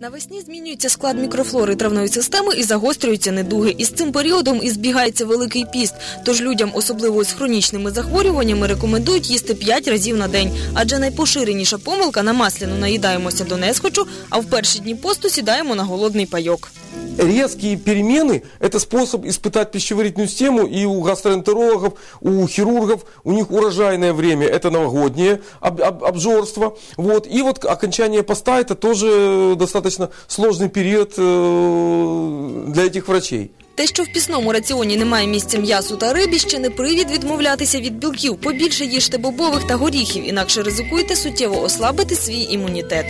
Навесні змінюється склад мікрофлори травної системи і загострюються недуги. Із цим періодом і збігається великий піст. Тож людям, особливо з хронічними захворюваннями, рекомендують їсти 5 разів на день. Адже найпоширеніша помилка на масляну наїдаємося до несхочу, а в перші дні посту сідаємо на голодний пайок Резкие перемены – это способ испытать пищеварительную систему и у гастроэнтерологов, у хирургов, у них урожайное время – это новогоднее об- об- обжорство. Вот. И вот окончание поста – это тоже достаточно сложный период э, для этих врачей. Те, що в пісному раціоні немає місця м'ясу та рибі, ще не привід відмовлятися від білків. Побільше їжте бобових та горіхів, інакше ризикуєте суттєво ослабити свій імунітет.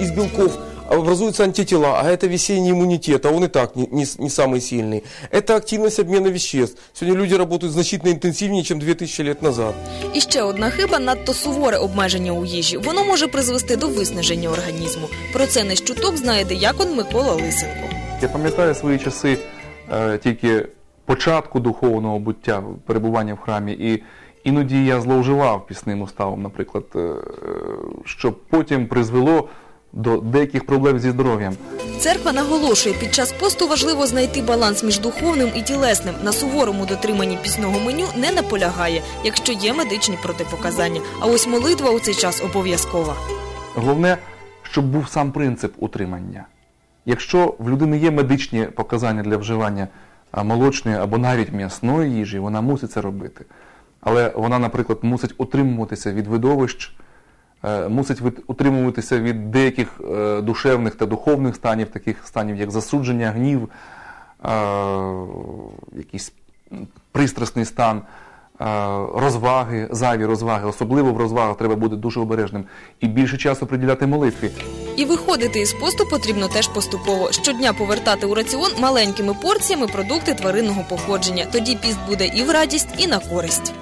Из белков образуются антитела, а это весенний иммунитет, а он и так не, не с- не самый сильный. Это активность обмена веществ. Сегодня люди работают значительно интенсивнее, чем 2000 лет назад. І ще одна хиба надто суворе обмеження у їжі. Воно може призвести до виснаження організму. Про це не щуток знає диякон Микола Лисенко. Я пам'ятаю свої часи е, тільки початку духовного буття, перебування в храмі, і іноді я зловживав пісним уставом, наприклад, е, е, що потім призвело до деяких проблем зі здоров'ям. Церква наголошує, під час посту важливо знайти баланс між духовним і тілесним. На суворому дотриманні пісного меню не наполягає, якщо є медичні протипоказання. А ось молитва у цей час обов'язкова. Головне, щоб був сам принцип утримання. Якщо в людини є медичні показання для вживання молочної або навіть м'ясної їжі, вона мусить це робити. Але вона, наприклад, мусить утримуватися від видовищ, мусить від- утримуватися від деяких е, душевних та духовних станів, таких станів, як засудження, гнів, е, якийсь пристрасний стан, е, розваги, зайві розваги. Особливо в розвагах треба бути дуже обережним і більше часу приділяти молитві. І виходити із посту потрібно теж поступово. Щодня повертати у раціон маленькими порціями продукти тваринного походження. Тоді піст буде і в радість, і на користь.